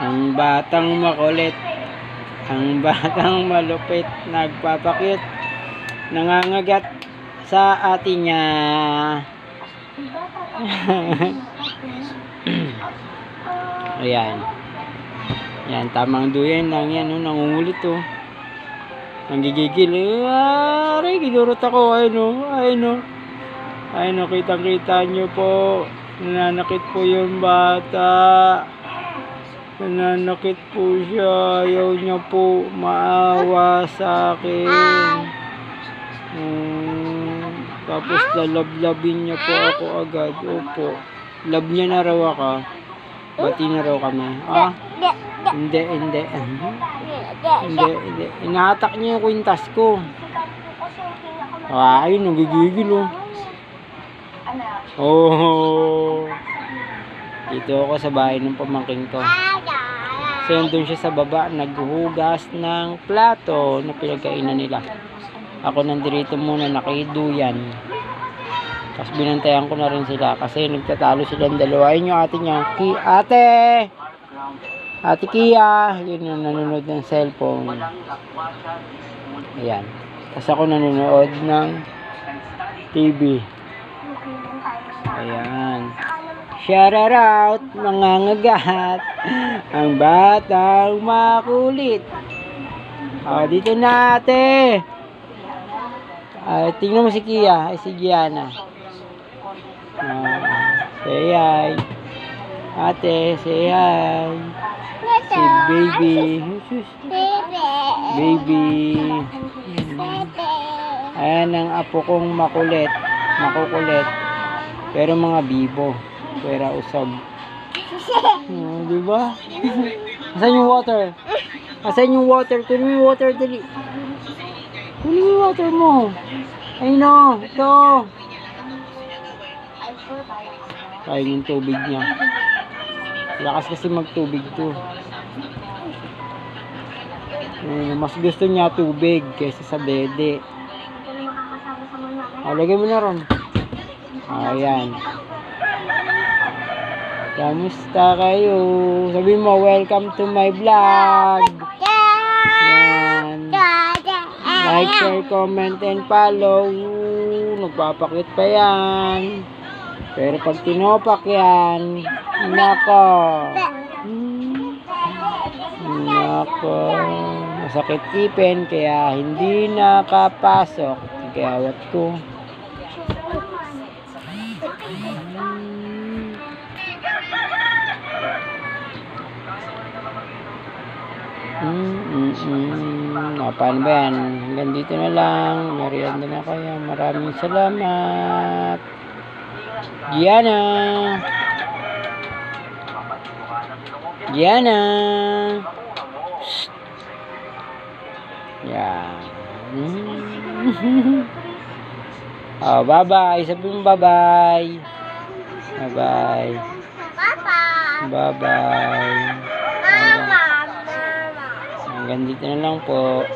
Ang batang makulit. Ang batang malupit. Nagpapakyut. Nangangagat sa atin niya. Ayan. Yan, tamang duyan lang yan. Oh, nangungulit oh. Nanggigigil. Eh, aray, gidurot ako. Ayun oh. Ayun oh. Ayun oh, kitang-kita nyo po. Nananakit po yung bata. Nananakit po siya. Ayaw niya po maawa sa akin. Hmm, tapos lalablabin niya po ako agad. Opo. Love niya na raw ako. Bati na raw kami. Ah, hindi, hindi. Hindi, hindi. Inahatak niya yung kwintas ko. Ah, ayun, nagigigil oh. Oh. Dito ako sa bahay ng pamangking ko. So, doon siya sa baba, naghuhugas ng plato na pinagkainan nila. Ako nandirito muna, nakiduyan. Tapos binantayan ko na rin sila kasi nagtatalo silang dalawa. Ayun yung ate niya. Ki ate! Ate Kia! Yun yung nanonood ng cellphone. Ayan. Tapos ako nanonood ng TV. Ayan. Shout out, nangangagat. Ang batang makulit. O, dito na ate. Ah, tingnan mo si Kia, ay si Gianna. Ah, say hi. Ate, say hi. Si baby. Sus, Baby. Ayan ang apo kong makulit. Makukulit. Pero mga bibo. Pera usog. Oh, di ba? Asan yung water? Asan yung water? Kunin yung water dali. Kunin yung water mo. Ay no, ito. Kain yung tubig niya. Lakas kasi magtubig to. Eh, mas gusto niya tubig kaysa sa dede. Ah, lagay mo na ron. Ayan. Kamusta kayo? Sabi mo, welcome to my vlog. Yan. Like, share, comment, and follow. Nagpapakit pa yan. Pero pag tinopak yan, nako. Hmm. Nako. Masakit ipin, kaya hindi nakapasok. Kaya wat ko. Mm, mm, mm. Ah, paano ba yan? Hanggang dito na lang. Merienda na kayo. Maraming salamat. Gianna. Gianna. Yan. Mm. oh, bye-bye. Sabi mo bye-bye. Bye-bye. Bye-bye. Hanggang dito na lang po.